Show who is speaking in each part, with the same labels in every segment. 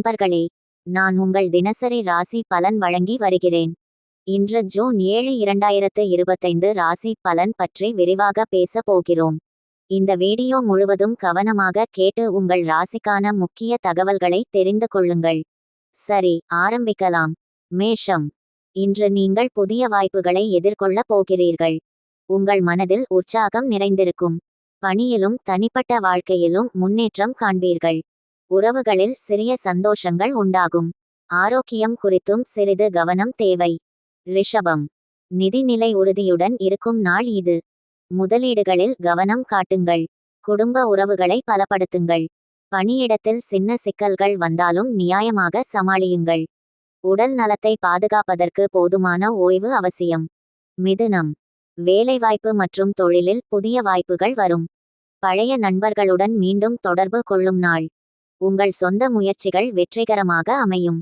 Speaker 1: நண்பர்களே நான் உங்கள் தினசரி ராசி பலன் வழங்கி வருகிறேன். இன்று ஜூன் ஏழு இரண்டாயிரத்து இருபத்தைந்து ராசி பலன் பற்றி விரிவாக பேச போகிறோம். இந்த வீடியோ முழுவதும் கவனமாக கேட்டு உங்கள் ராசிக்கான முக்கிய தகவல்களை தெரிந்து கொள்ளுங்கள். சரி ஆரம்பிக்கலாம். மேஷம். இன்று நீங்கள் புதிய வாய்ப்புகளை எதிர்கொள்ளப் போகிறீர்கள். உங்கள் மனதில் உற்சாகம் நிறைந்திருக்கும். பணியிலும் தனிப்பட்ட வாழ்க்கையிலும் முன்னேற்றம் காண்பீர்கள். உறவுகளில் சிறிய சந்தோஷங்கள் உண்டாகும். ஆரோக்கியம் குறித்தும் சிறிது கவனம் தேவை. ரிஷபம். நிதிநிலை உறுதியுடன் இருக்கும் நாள் இது. முதலீடுகளில் கவனம் காட்டுங்கள். குடும்ப உறவுகளை பலப்படுத்துங்கள். பணியிடத்தில் சின்ன சிக்கல்கள் வந்தாலும் நியாயமாக சமாளியுங்கள். உடல் நலத்தை பாதுகாப்பதற்கு போதுமான ஓய்வு அவசியம். மிதுனம். வேலைவாய்ப்பு மற்றும் தொழிலில் புதிய வாய்ப்புகள் வரும். பழைய நண்பர்களுடன் மீண்டும் தொடர்பு கொள்ளும் நாள். உங்கள் சொந்த முயற்சிகள் வெற்றிகரமாக அமையும்.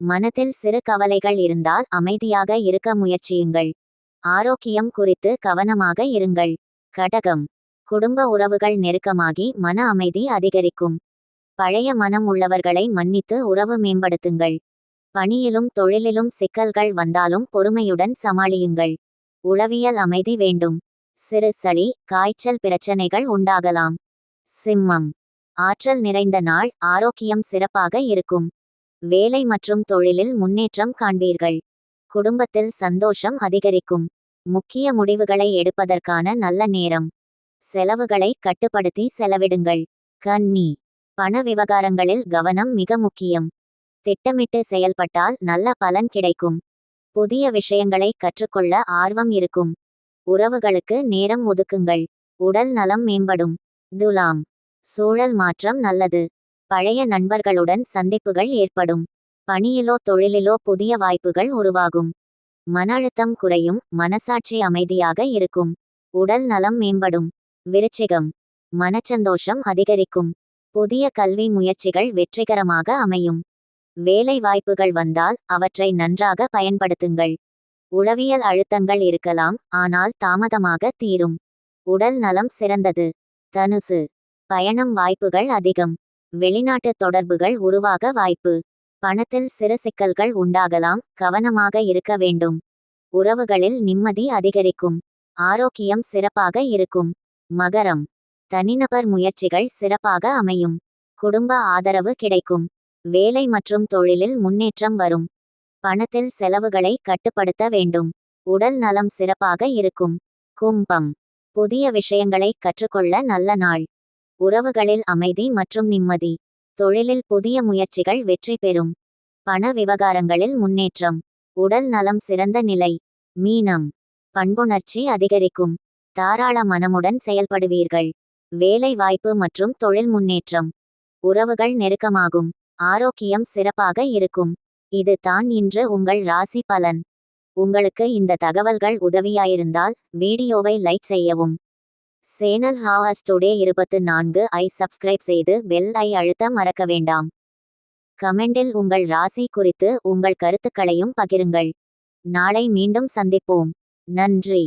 Speaker 1: மனதில் சிறு கவலைகள் இருந்தால் அமைதியாக இருக்க முயற்சியுங்கள். ஆரோக்கியம் குறித்து கவனமாக இருங்கள். கடகம். குடும்ப உறவுகள் நெருக்கமாகி மன அமைதி அதிகரிக்கும். பழைய மனம் உள்ளவர்களை மன்னித்து உறவு மேம்படுத்துங்கள். பணியிலும் தொழிலிலும் சிக்கல்கள் வந்தாலும் பொறுமையுடன் சமாளியுங்கள். உளவியல் அமைதி வேண்டும். சிறு சளி காய்ச்சல் பிரச்சனைகள் உண்டாகலாம். சிம்மம். ஆற்றல் நிறைந்த நாள் ஆரோக்கியம் சிறப்பாக இருக்கும். வேலை மற்றும் தொழிலில் முன்னேற்றம் காண்பீர்கள். குடும்பத்தில் சந்தோஷம் அதிகரிக்கும். முக்கிய முடிவுகளை எடுப்பதற்கான நல்ல நேரம். செலவுகளை கட்டுப்படுத்தி செலவிடுங்கள். கன்னி பண விவகாரங்களில் கவனம் மிக முக்கியம். திட்டமிட்டு செயல்பட்டால் நல்ல பலன் கிடைக்கும். புதிய விஷயங்களை கற்றுக்கொள்ள ஆர்வம் இருக்கும். உறவுகளுக்கு நேரம் ஒதுக்குங்கள். உடல் நலம் மேம்படும். துலாம். சூழல் மாற்றம் நல்லது. பழைய நண்பர்களுடன் சந்திப்புகள் ஏற்படும். பணியிலோ தொழிலிலோ புதிய வாய்ப்புகள் உருவாகும். மன அழுத்தம் குறையும் மனசாட்சி அமைதியாக இருக்கும். உடல் நலம் மேம்படும். விருச்சிகம். மனச்சந்தோஷம் அதிகரிக்கும். புதிய கல்வி முயற்சிகள் வெற்றிகரமாக அமையும். வேலை வாய்ப்புகள் வந்தால் அவற்றை நன்றாக பயன்படுத்துங்கள். உளவியல் அழுத்தங்கள் இருக்கலாம் ஆனால் தாமதமாக தீரும். உடல் நலம் சிறந்தது. தனுசு. பயணம் வாய்ப்புகள் அதிகம். வெளிநாட்டு தொடர்புகள் உருவாக வாய்ப்பு. பணத்தில் சிறு சிக்கல்கள் உண்டாகலாம் கவனமாக இருக்க வேண்டும். உறவுகளில் நிம்மதி அதிகரிக்கும். ஆரோக்கியம் சிறப்பாக இருக்கும். மகரம். தனிநபர் முயற்சிகள் சிறப்பாக அமையும். குடும்ப ஆதரவு கிடைக்கும். வேலை மற்றும் தொழிலில் முன்னேற்றம் வரும். பணத்தில் செலவுகளை கட்டுப்படுத்த வேண்டும். உடல் நலம் சிறப்பாக இருக்கும். கும்பம். புதிய விஷயங்களை கற்றுக்கொள்ள நல்ல நாள். உறவுகளில் அமைதி மற்றும் நிம்மதி. தொழிலில் புதிய முயற்சிகள் வெற்றி பெறும். பண விவகாரங்களில் முன்னேற்றம். உடல் நலம் சிறந்த நிலை. மீனம். பண்புணர்ச்சி அதிகரிக்கும். தாராள மனமுடன் செயல்படுவீர்கள். வேலை வாய்ப்பு மற்றும் தொழில் முன்னேற்றம். உறவுகள் நெருக்கமாகும். ஆரோக்கியம் சிறப்பாக இருக்கும். இது தான் இன்று உங்கள் ராசி பலன். உங்களுக்கு இந்த தகவல்கள் உதவியாயிருந்தால் வீடியோவை லைக் செய்யவும். சேனல் ஹாவாஸ் டுடே இருபத்து நான்கு ஐ சப்ஸ்கிரைப் செய்து பெல் ஐ அழுத்த மறக்க வேண்டாம். கமெண்டில் உங்கள் ராசி குறித்து உங்கள் கருத்துக்களையும் பகிருங்கள். நாளை மீண்டும் சந்திப்போம். நன்றி.